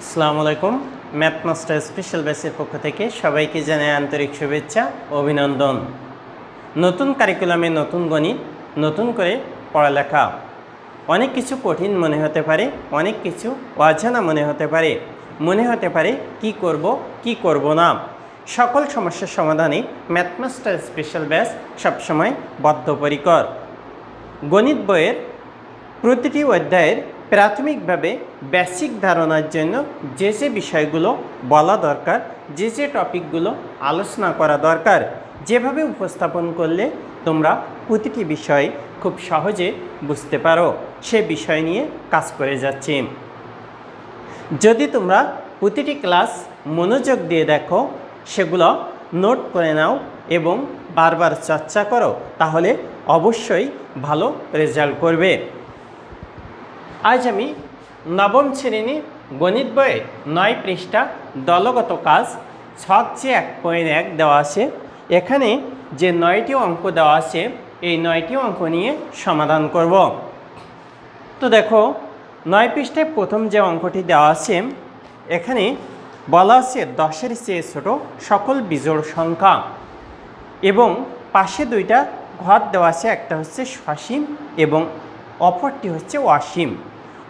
আসসালামু আলাইকুম। Math master special ব্যাচের পক্ষ থেকে সবাইকে জানাই আন্তরিক শুভেচ্ছা, অভিনন্দন। নতুন কারিকুলামে নতুন গণিত, নতুন করে পড়ালেখা। অনেক কিছু কঠিন মনে হতে পারে, অনেক কিছু অজানা মনে হতে পারে। মনে হতে পারে, কি করব কি করব না? সকল সমস্যার সমাধানে ম্যাথ মাস্টার স্পেশাল ব্যাচ সবসময় বদ্ধপরিকর। গণিত বইয়ের প্রতিটি অধ্যায়ের প্রাথমিকভাবে বেসিক ধারণার জন্য যে যে বিষয়গুলো বলা দরকার, যে যে টপিকগুলো আলোচনা করা দরকার, যেভাবে উপস্থাপন করলে তোমরা প্রতিটি বিষয় খুব সহজে বুঝতে পারো। সে বিষয় নিয়ে কাজ করে যাচ্ছি। যদি তোমরা প্রতিটি ক্লাস মনোযোগ দিয়ে দেখো, সেগুলো নোট করে নাও এবং বারবার চর্চা করো, তাহলে অবশ্যই ভালো রেজাল্ট করবে। আজ আমি নবম শ্রেণি গণিত বইয়ে নয় পৃষ্ঠা দলগত কাজ ছক যে এক পয়েন্ট এক দেওয়া আছে। এখানে যে নয়টি অঙ্ক দেওয়া আছে, এই নয়টি অঙ্ক নিয়ে সমাধান করব। তো দেখো, নয় পৃষ্ঠায় প্রথম যে অঙ্কটি দেওয়া আছে, এখানে বলা আছে দশের চেয়ে ছোটো সকল বিজোড় সংখ্যা এবং পাশে দুইটা ঘর দেওয়া আছে, একটা হচ্ছে সসীম এবং অপরটি হচ্ছে অসীম।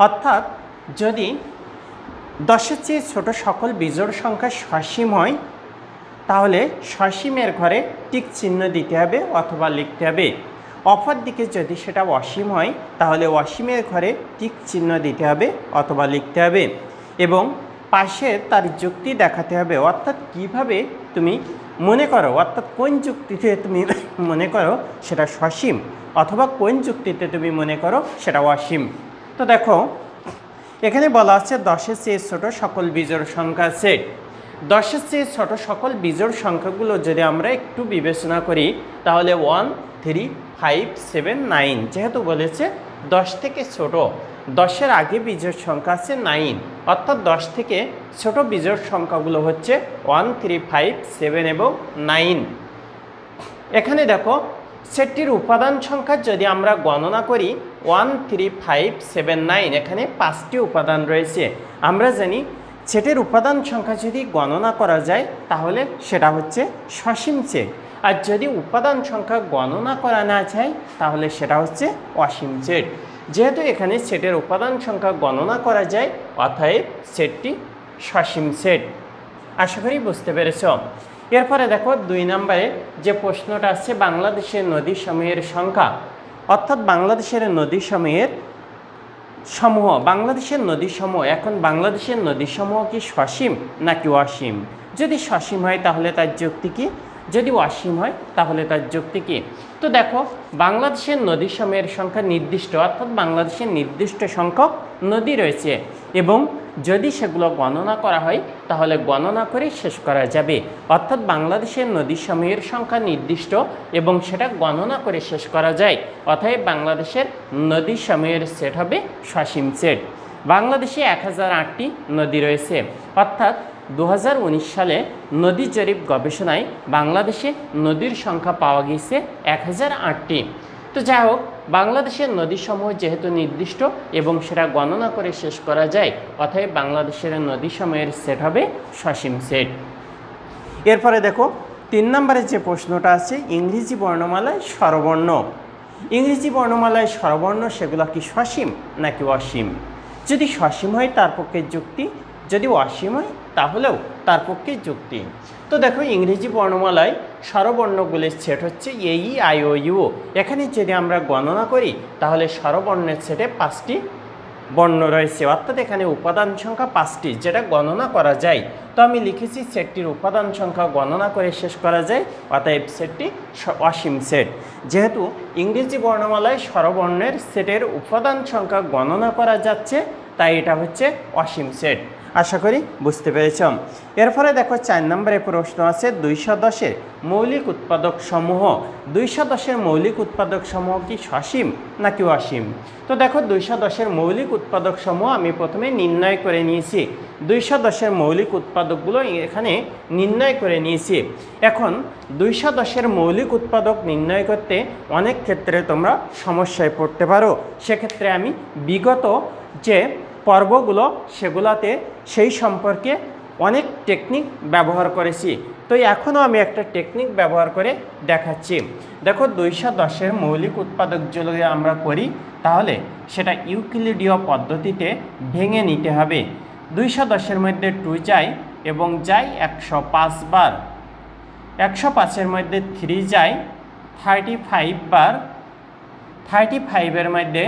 অর্থাৎ যদি দশের চেয়ে ছোট সকল বিজোড় সংখ্যা সসীম হয়, তাহলে সসীমের ঘরে টিক চিহ্ন দিতে হবে অথবা লিখতে হবে। অপর দিকে যদি সেটা অসীম হয়, তাহলে অসীমের ঘরে টিক চিহ্ন দিতে হবে অথবা লিখতে হবে এবং পাশে তার যুক্তি দেখাতে হবে। অর্থাৎ কীভাবে তুমি মনে করো, অর্থাৎ কোন যুক্তিতে তুমি মনে করো সেটা সসীম, অথবা কোন যুক্তিতে তুমি মনে করো সেটা অসীম। তো দেখো, এখানে বলা আছে দশের চেয়ে ছোট সকল বিজোড় সংখ্যা সেট দশের চেয়ে ছোট সকল বিজোড় সংখ্যাগুলো যদি আমরা একটু বিবেচনা করি, তাহলে one three five seven nine যেহেতু বলেছে দশ থেকে ছোট, দশের আগে বিজোড় সংখ্যা আছে নাইন অর্থাৎ দশ থেকে ছোট বিজোড় সংখ্যাগুলো হচ্ছে ওয়ান থ্রি ফাইভ সেভেন এবং নাইন এখানে দেখো, সেটটির উপাদান সংখ্যা যদি আমরা গণনা করি one three five seven nine এখানে পাঁচটি উপাদান রয়েছে। আমরা জানি সেটের উপাদান সংখ্যা যদি গণনা করা যায়, তাহলে সেটা হচ্ছে সসীম সেট আর যদি উপাদান সংখ্যা গণনা করা না যায়, তাহলে সেটা হচ্ছে অসীম সেট যেহেতু এখানে সেটের উপাদান সংখ্যা গণনা করা যায়, অতএব সেটটি সসীম সেট আশা করি বুঝতে পেরেছ? এরপরে দেখো দুই নম্বরে যে প্রশ্নটা আছে, বাংলাদেশের নদী সমূহের সংখ্যা। অর্থাৎ বাংলাদেশের নদী সমূহের সমূহ, বাংলাদেশের নদী সমূহ এখন বাংলাদেশের নদী সমূহ কি সসীম নাকি অসীম? যদি সসীম হয় তাহলে তার যুক্তি কি? যদি অসীম হয় তাহলে তার যুক্তি কি? তো দেখো, বাংলাদেশের নদী সমূহের সংখ্যা নির্দিষ্ট, অর্থাৎ বাংলাদেশের নির্দিষ্ট সংখ্যক নদী রয়েছে এবং যদি সেগুলো গণনা করা হয়, তাহলে গণনা করে শেষ করা যাবে। অর্থাৎ বাংলাদেশের নদী সমূহের সংখ্যা নির্দিষ্ট এবং সেটা গণনা করে শেষ করা যায়। অতএব বাংলাদেশের নদী সমূহের সেট হবে সসীম সেট। বাংলাদেশে এক হাজার আটটি নদী রয়েছে। অর্থাৎ দু হাজার উনিশ সালে নদী জরিপ গবেষণায় বাংলাদেশে নদীর সংখ্যা পাওয়া গিয়েছে এক হাজার আটটি। তো যাই হোক, বাংলাদেশের নদীসমূহ যেহেতু নির্দিষ্ট এবং সেটা গণনা করে শেষ করা যায়, অতএব বাংলাদেশের নদীসমূহের সেট হবে সসীম সেট। এরপরে দেখো, তিন নম্বরে যে প্রশ্নটা আছে, ইংরেজি বর্ণমালায় স্বরবর্ণ। ইংরেজি বর্ণমালায় স্বরবর্ণ সেগুলো কি সসীম নাকি অসীম? যদি সসীম হয়, তার পক্ষে যুক্তি যদি অসীম হয়, তাহলেও তার পক্ষে যুক্তি। তো দেখো, ইংরেজি বর্ণমালায় স্বরবর্ণগুলির সেট হচ্ছে এই আই ও ইউ এখানে যদি আমরা গণনা করি, তাহলে স্বরবর্ণের সেটে পাঁচটি বর্ণ রয়েছে। অর্থাৎ এখানে উপাদান সংখ্যা পাঁচটি, যেটা গণনা করা যায়। তো আমি লিখেছি সেটটির উপাদান সংখ্যা গণনা করে শেষ করা যায়, অতএব সেটটি অসীম সেট। যেহেতু ইংরেজি বর্ণমালায় স্বরবর্ণের সেটের উপাদান সংখ্যা গণনা করা যাচ্ছে, তাই এটা হচ্ছে অসীম সেট। আশা করি বুঝতে পেরেছ। এরপরে দেখো চার নম্বরে প্রশ্ন আছে, দুইশো দশের মৌলিক উৎপাদক সমূহ। দুইশো দশের মৌলিক উৎপাদক সমূহ কি সসীম নাকি অসীম? তো দেখো দুইশো দশের মৌলিক উৎপাদক সমূহ আমি প্রথমে নির্ণয় করে নিয়েছি। দুইশো দশের মৌলিক উৎপাদকগুলো এখানে নির্ণয় করে নিয়েছি। এখন দুইশো দশের মৌলিক উৎপাদক নির্ণয় করতে অনেক ক্ষেত্রে তোমরা সমস্যায় পড়তে পারো। সেক্ষেত্রে আমি বিগত যে পর্বগুলো সেগুলাতে সেই সম্পর্কে অনেক টেকনিক ব্যবহার করেছি। তো এখনও আমি একটা টেকনিক ব্যবহার করে দেখাচ্ছি। দেখো দুইশো দশের মৌলিক উৎপাদক যদি আমরা করি, তাহলে সেটা ইউক্লিডীয় পদ্ধতিতে ভেঙে নিতে হবে। দুইশো দশের মধ্যে টু যায় এবং যায় একশো পাঁচ বার। একশো পাঁচের মধ্যে থ্রি যায় থার্টি ফাইভ বার। থার্টি ফাইভের মধ্যে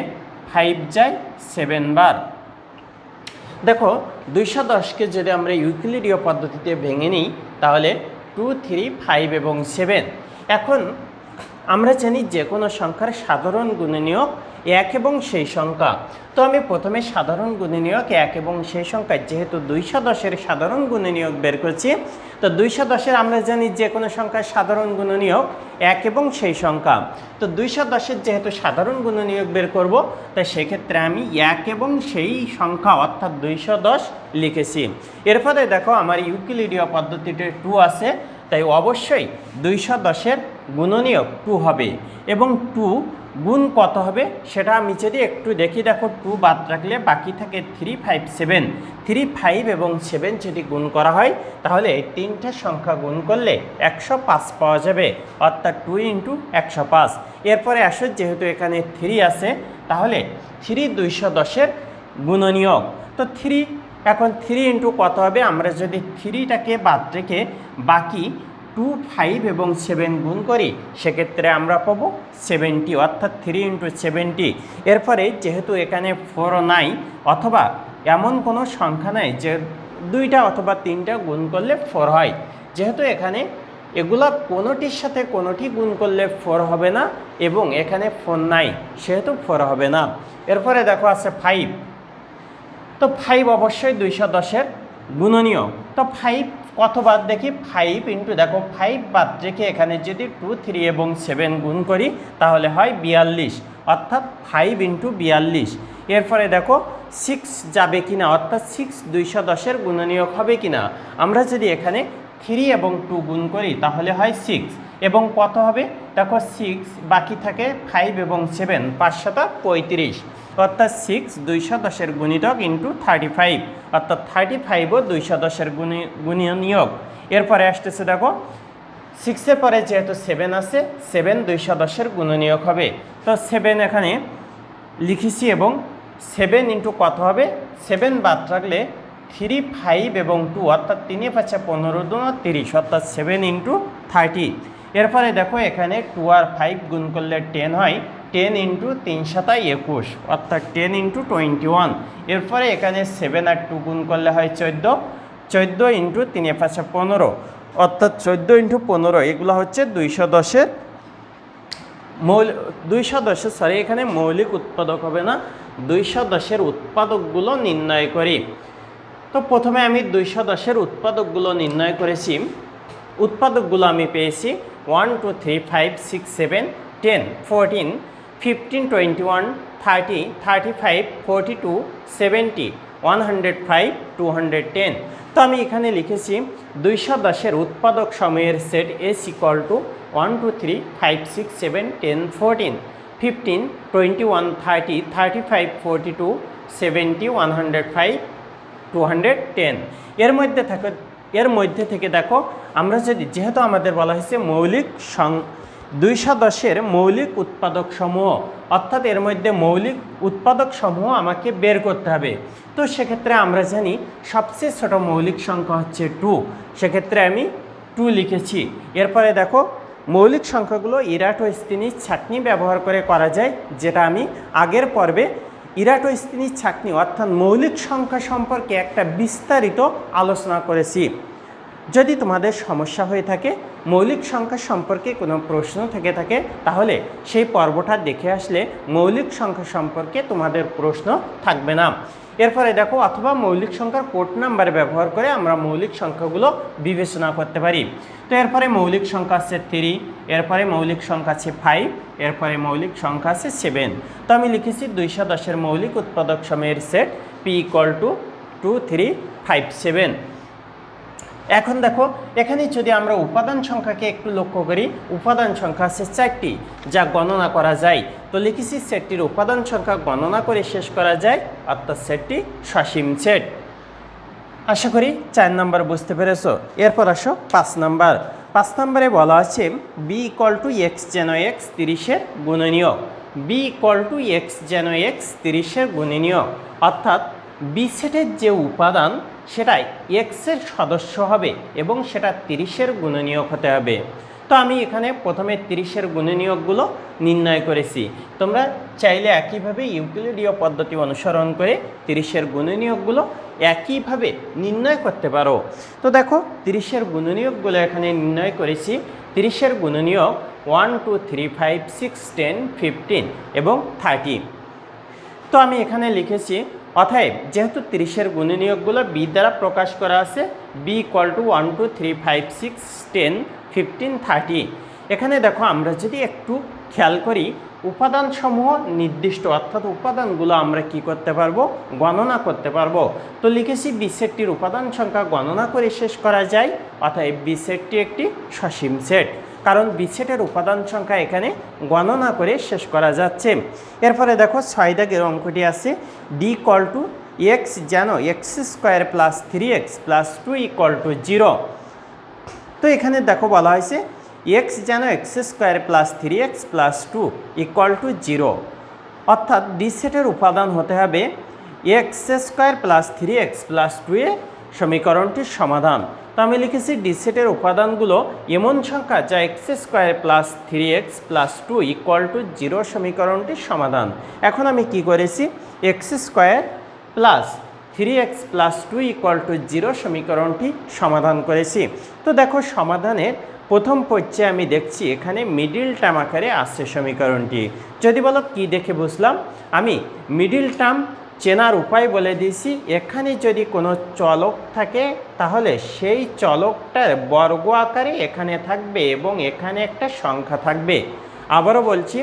ফাইভ যায় সেভেন বার। দেখো, দুইশো দশকে যদি আমরা ইউক্লিডীয় পদ্ধতিতে ভেঙে নিই, তাহলে টু থ্রি ফাইভ এবং সেভেন এখন আমরা জানি যে কোনো সংখ্যার সাধারণ গুণনীয়ক এক এবং সেই সংখ্যা। তো আমি প্রথমে সাধারণ গুণনীয়ক এক এবং সেই সংখ্যা, যেহেতু দুইশো দশের সাধারণ গুণনীয়ক বের করছি, তো দুইশো দশের আমরা জানি যে কোনো সংখ্যার সাধারণ গুণনীয়ক এক এবং সেই সংখ্যা। তো দুইশো দশের যেহেতু সাধারণ গুণনীয়ক বের করব, তাই সেক্ষেত্রে আমি এক এবং সেই সংখ্যা, অর্থাৎ দুইশো দশ লিখেছি। এর ফলে দেখো, আমার ইউক্লিডীয় পদ্ধতিতে টু আছে তাই অবশ্যই দুইশো দশের গুণনীয়ক টু হবে এবং টু গুণ কত হবে সেটা আমি যদি একটু দেখি, দেখো টু বাদ রাখলে বাকি থাকে three five seven. Three five এবং সেভেন যদি গুণ করা হয়, তাহলে এই তিনটে সংখ্যা গুণ করলে একশো পাঁচ পাওয়া যাবে, অর্থাৎ টু ইন্টু একশো পাঁচ। এরপরে আসো, যেহেতু এখানে থ্রি আছে, তাহলে থ্রি দুইশো দশের গুণনীয়ক। তো থ্রি এখন থ্রি ইন্টু কত হবে? আমরা যদি থ্রিটাকে বাদ রেখে বাকি টু ফাইভ এবং সেভেন গুণ করি, সেক্ষেত্রে আমরা পাবো সেভেন্টি অর্থাৎ থ্রি ইন্টু সেভেন্টি এরপরে যেহেতু এখানে ফোর নাই, অথবা এমন কোনো সংখ্যা নাই যে দুইটা অথবা তিনটা গুণ করলে ফোর হয়। যেহেতু এখানে এগুলা কোনোটির সাথে কোনোটি গুণ করলে ফোর হবে না, এবং এখানে ফোর নাই, সেহেতু ফোর হবে না। এরপরে দেখো আছে ফাইভ তো ফাইভ অবশ্যই দুইশো দশের গুণনীয়। তো ফাইভ কত বাদ দেখি? ফাইভ ইন্টু দেখো ফাইভ বাদ রেখে এখানে যদি টু থ্রি এবং সেভেন গুণ করি, তাহলে হয় বিয়াল্লিশ। অর্থাৎ ফাইভ ইন্টু বিয়াল্লিশ। এরপরে দেখো সিক্স যাবে কিনা? অর্থাৎ সিক্স দুইশো দশের গুণনীয়ক হবে কিনা? আমরা যদি এখানে থ্রি এবং টু গুণ করি, তাহলে হয় সিক্স এবং কত হবে? দেখো সিক্স বাকি থাকে ফাইভ এবং সেভেন পাঁচশোটা পঁয়ত্রিশ। অর্থাৎ সিক্স দুইশো দশের গুণিতক ইন্টু থার্টি ফাইভ অর্থাৎ থার্টি ফাইভও দুইশো দশের গুণি, গুণীয় নিয়োগ। এরপরে আসতেছে দেখো সিক্সের পরে যেহেতু সেভেন আছে সেভেন দুইশো দশের গুণনীয়ক হবে। তো সেভেন এখানে লিখেছি এবং সেভেন ইন্টু কত হবে? সেভেন বাদ রাখলে থ্রি ফাইভ এবং টু অর্থাৎ তিনে পাঁচে পনেরো দু তিরিশ, অর্থাৎ সেভেন ইন্টু থার্টি এরপরে দেখো এখানে টু আর ফাইভ গুণ করলে টেন হয়। টেন ইন্টু তিন সাতাই একুশ, অর্থাৎ টেন ইন্টু টোয়েন্টি ওয়ান এরপরে এখানে সেভেন আর টু গুণ করলে হয় চোদ্দ চোদ্দ ইন্টু তিনে পাঁচে পনেরো, অর্থাৎ চোদ্দ ইন্টু পনেরো, এগুলো হচ্ছে দুইশো দশের মৌল, দুইশো দশের সরি এখানে মৌলিক উৎপাদক হবে না, দুইশো দশের উৎপাদকগুলো নির্ণয় করি। তো প্রথমে আমি দুইশো দশের উৎপাদকগুলো নির্ণয় করেছি। উৎপাদকগুলো আমি পেয়েছি one two three five six seven ten fourteen fifteen twenty one thirty thirty five forty two seventy one hundred five two hundred ten তো আমি এখানে লিখেছি, দুইশো দশের উৎপাদক সময়ের set S equal to one two three five six seven ten fourteen fifteen twenty one thirty thirty five forty two seventy one hundred five two hundred ten এর মধ্যে থাকে, এর মধ্যে থেকে দেখো, আমরা যদি, যেহেতু আমাদের বলা হয়েছে মৌলিক সং দুইশো দশের মৌলিক উৎপাদক সমূহ অর্থাৎ এর মধ্যে মৌলিক উৎপাদক সমূহ আমাকে বের করতে হবে। তো সেক্ষেত্রে আমরা জানি সবচেয়ে ছোট মৌলিক সংখ্যা হচ্ছে টু। সেক্ষেত্রে আমি টু লিখেছি। এরপরে দেখো, মৌলিক সংখ্যাগুলো ইরাটোস্তিনির ছাকনি ব্যবহার করে করা যায়, যেটা আমি আগের পর্বে ইরাটোস্তিনির ছাকনি, অর্থাৎ মৌলিক সংখ্যা সম্পর্কে একটা বিস্তারিত আলোচনা করেছি। যদি তোমাদের সমস্যা হয়ে থাকে, মৌলিক সংখ্যা সম্পর্কে কোনো প্রশ্ন থেকে থাকে, তাহলে সেই পর্বটা দেখে আসলে মৌলিক সংখ্যা সম্পর্কে তোমাদের প্রশ্ন থাকবে না। এরপরে দেখো, অথবা মৌলিক সংখ্যার কোড নাম্বার ব্যবহার করে আমরা মৌলিক সংখ্যাগুলো বিবেচনা করতে পারি। তো এরপরে মৌলিক সংখ্যা আছে থ্রি এরপরে মৌলিক সংখ্যা আছে ফাইভ এরপরে মৌলিক সংখ্যা আছে সেভেন তো আমি লিখেছি দুইশো দশের মৌলিক উৎপাদক সময়ের set P equal to two three five seven এখন দেখো, এখানে যদি আমরা উপাদান সংখ্যাকে একটু লক্ষ্য করি, উপাদান সংখ্যা আছে চারটি, যা গণনা করা যায়। তো লিখেছি সেটটির উপাদান সংখ্যা গণনা করে শেষ করা যায়, অর্থাৎ সেটটি সসীম সেট। আশা করি চার নাম্বার বুঝতে পেরেছ। এরপর আসো পাঁচ নাম্বার। পাঁচ নাম্বারে বলা আছে বি ইকল টু এক্স যেন এক্স তিরিশের গুণনীয়। বি ইকল টু এক্স যেন এক্স তিরিশের গুণনীয়। অর্থাৎ বি সেটের যে উপাদান সেটাই এক্সের সদস্য হবে এবং সেটা তিরিশের গুণনীয়ক হতে হবে। তো আমি এখানে প্রথমে তিরিশের গুণনীয়কগুলো নির্ণয় করেছি। তোমরা চাইলে একইভাবে ইউক্লিডীয় পদ্ধতি অনুসরণ করে তিরিশের গুণনীয়কগুলো একইভাবে নির্ণয় করতে পারো। তো দেখো, তিরিশের গুণনীয়কগুলো এখানে নির্ণয় করেছি। তিরিশের গুণনীয়ক one two three five six ten fifteen এবং থার্টি তো আমি এখানে লিখেছি অতএব, যেহেতু তিরিশের গুণনীয়কগুলো বি দ্বারা প্রকাশ করা আছে B equal to one two three five six ten fifteen thirty এখানে দেখো, আমরা যদি একটু খেয়াল করি, উপাদানসমূহ নির্দিষ্ট, অর্থাৎ উপাদানগুলো আমরা কি করতে পারব? গণনা করতে পারব। তো লিখেছি বি সেটটির উপাদান সংখ্যা গণনা করে শেষ করা যায়, অতএব বি সেটটি একটি সসীম সেট। কারণ বি সেটের উপাদান সংখ্যা এখানে গণনা করে শেষ করা যাচ্ছে। এরপরে দেখো ছয় দাগের অঙ্কটি আছে। ডি কল টু এক্স যেন x square plus three x plus two equal to zero তো এখানে দেখো বলা হয়েছে এক্স যেন x square plus three x plus two equal to zero অর্থাৎ ডি সেটের উপাদান হতে হবে x square plus three x plus two এ সমীকরণটির সমাধান। তো আমি লিখেছি ডি সেটের উপাদানগুলো এমন সংখ্যা যা X square plus three X plus two equal to zero সমীকরণটির সমাধান। এখন আমি কি করেছি? X square plus three X plus two equal to zero সমীকরণটি সমাধান করেছি। তো দেখো সমাধানের প্রথম পর্যায়ে আমি দেখছি এখানে মিডিল টার্ম আকারে আসছে সমীকরণটি। যদি বলো কি দেখে বুঝলাম? আমি মিডিল টার্ম চেনার উপায় বলে দিয়েছি। এখানে যদি কোনো চলক থাকে, তাহলে সেই চলকটার বর্গ আকারে এখানে থাকবে এবং এখানে একটা সংখ্যা থাকবে। আবারও বলছি,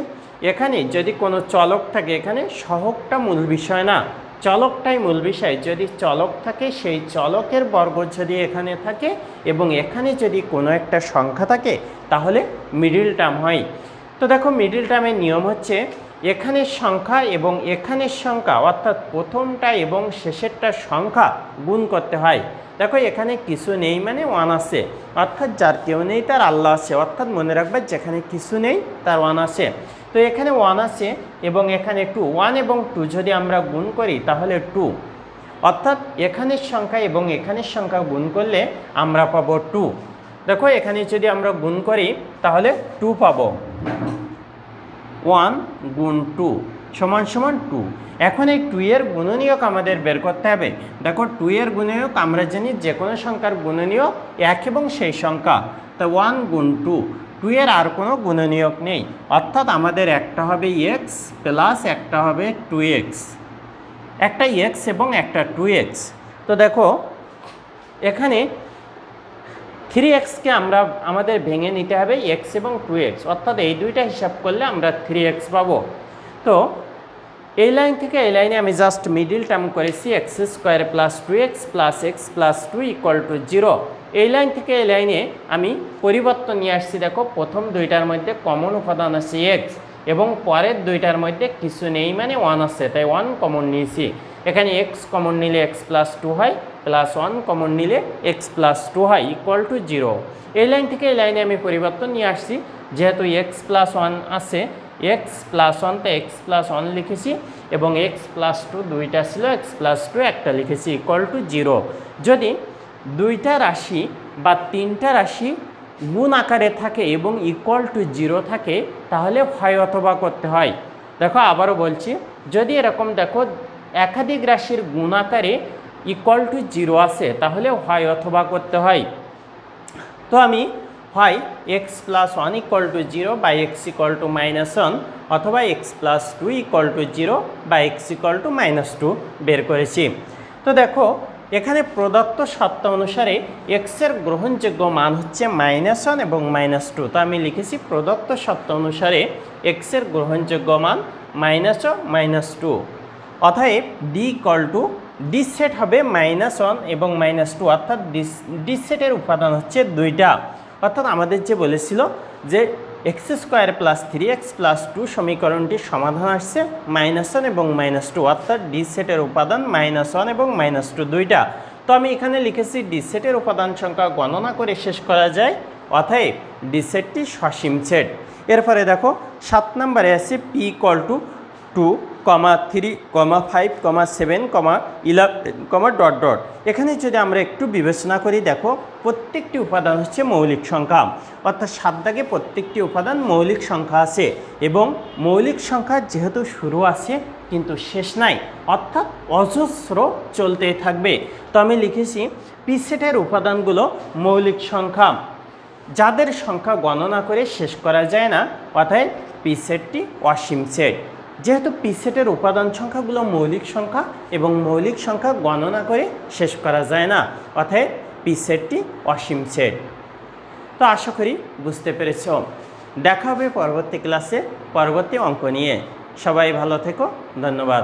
এখানে যদি কোনো চলক থাকে, এখানে সহকটা মূল বিষয় না। চলকটাই মূল বিষয়। যদি চলক থাকে, সেই চলকের বর্গ যদি এখানে থাকে এবং এখানে যদি কোনো একটা সংখ্যা থাকে, তাহলে মিডিল টার্ম হয়। তো দেখো, মিডিল টার্মের নিয়ম হচ্ছে এখানের সংখ্যা এবং এখানের সংখ্যা, অর্থাৎ প্রথমটা এবং শেষেরটা সংখ্যা গুণ করতে হয়। দেখো, এখানে কিছু নেই মানে ওয়ান আছে। অর্থাৎ যার কেউ নেই তার আল্লাহ আছে। অর্থাৎ মনে রাখবে যেখানে কিছু নেই তার ওয়ান আছে। তো এখানে ওয়ান আছে এবং এখানে টু ওয়ান এবং টু যদি আমরা গুণ করি তাহলে টু অর্থাৎ এখানের সংখ্যা এবং এখানের সংখ্যা গুণ করলে আমরা পাবো টু দেখো, এখানে যদি আমরা গুণ করি তাহলে টু পাবো। ওয়ান গুণ টু সমান সমান টু। এখন এই টু এর গুণনীয়ক আমাদের বের করতে হবে। দেখো টু এর গুণনীয়ক আমরা জানি যে কোনো সংখ্যার গুণনীয়ক এক এবং সেই সংখ্যা। তা ওয়ান গুণ টু টু এর আর কোনো গুণনীয়ক নেই। অর্থাৎ আমাদের একটা হবে এক্স প্লাস একটা হবে টু এক্স একটা এক্স এবং একটা টু এক্স তো দেখো, এখানে থ্রি এক্সকে আমরা আমাদের ভেঙে নিতে হবে এক্স এবং টু এক্স অর্থাৎ এই দুইটা হিসাব করলে আমরা থ্রি এক্স পাবো। তো এই লাইন থেকে এই লাইনে আমি জাস্ট মিডিল টার্ম করেছি X square plus two X plus X plus two equal to zero এই লাইন থেকে এই লাইনে আমি পরিবর্তন নিয়ে আসছি, দেখো, প্রথম দুইটার মধ্যে কমন উপাদান আছে এক্স এবং পরের দুইটার মধ্যে কিছু নেই মানে ওয়ান আছে, তাই ওয়ান কমন নিয়েছি। এখানে এক্স কমন নিলে এক্স প্লাস টু হয় প্লাস ওয়ান কমন নিলে এক্স প্লাস টু হয় ইকুয়াল টু জিরো এই লাইন থেকে এই লাইনে আমি পরিবর্তন নিয়ে আসছি। যেহেতু এক্স প্লাস ওয়ান আছে এক্স প্লাস ওয়ানতে এক্স প্লাস ওয়ান লিখেছি এবং এক্স প্লাস টু দুইটা ছিল এক্স প্লাস টু একটা লিখেছি ইকুয়াল টু জিরো যদি দুইটা রাশি বা তিনটা রাশি গুণ আকারে থাকে এবং ইকুয়াল টু জিরো থাকে, তাহলে হয় অথবা করতে হয়। দেখো, আবারও বলছি, যদি এরকম দেখো একাধিক রাশির গুণ আকারে ইকুয়াল টু জিরো আসে তাহলে হয় অথবা করতে হয়। তো আমি হয় x plus one equal to zero বা x equal to minus one অথবা x plus two equal to zero বা x equal to minus two বের করেছি। তো দেখো, এখানে প্রদত্ত সত্য অনুসারে এক্সের গ্রহণযোগ্য মান হচ্ছে মাইনাস ওয়ান এবং মাইনাস টু তো আমি লিখেছি প্রদত্ত সত্য অনুসারে এক্সের গ্রহণযোগ্য মান মাইনাস ও মাইনাস টু অতএব D equal to D set হবে মাইনাস ওয়ান এবং মাইনাস টু অর্থাৎ ডি সেটের উপাদান হচ্ছে দুইটা। অর্থাৎ আমাদের যে বলেছিল যে x square plus three x plus two সমীকরণটির সমাধান আসছে মাইনাস ওয়ান এবং মাইনাস টু অর্থাৎ ডি সেটের উপাদান মাইনাস ওয়ান এবং মাইনাস টু দুইটা। তো আমি এখানে লিখেছি ডি সেটের উপাদান সংখ্যা গণনা করে শেষ করা যায়, অতএব ডি সেটটি সসীম সেট এরপরে দেখো, সাত নম্বরে আছে P equal to two comma three comma five comma seven comma eleven comma dot dot এখানে যদি আমরা একটু বিবেচনা করি, দেখো প্রত্যেকটি উপাদান হচ্ছে মৌলিক সংখ্যা। অর্থাৎ সাত দাগে প্রত্যেকটি উপাদান মৌলিক সংখ্যা আছে এবং মৌলিক সংখ্যা যেহেতু শুরু আছে, কিন্তু শেষ নাই, অর্থাৎ অজস্র চলতেই থাকবে। তো আমি লিখেছি পি সেটের উপাদানগুলো মৌলিক সংখ্যা। যাদের সংখ্যা গণনা করে শেষ করা যায় না অর্থাৎ পিসেটটি অসীম সেট। যেহেতু পিসেটের উপাদান সংখ্যাগুলো মৌলিক সংখ্যা এবং মৌলিক সংখ্যা গণনা করে শেষ করা যায় না অর্থাৎ পিসেটটি অসীম সেট। তো আশা করি বুঝতে পেরেছ। দেখা হবে পরবর্তী ক্লাসে পরবর্তী অঙ্ক নিয়ে। সবাই ভালো থেকো, ধন্যবাদ।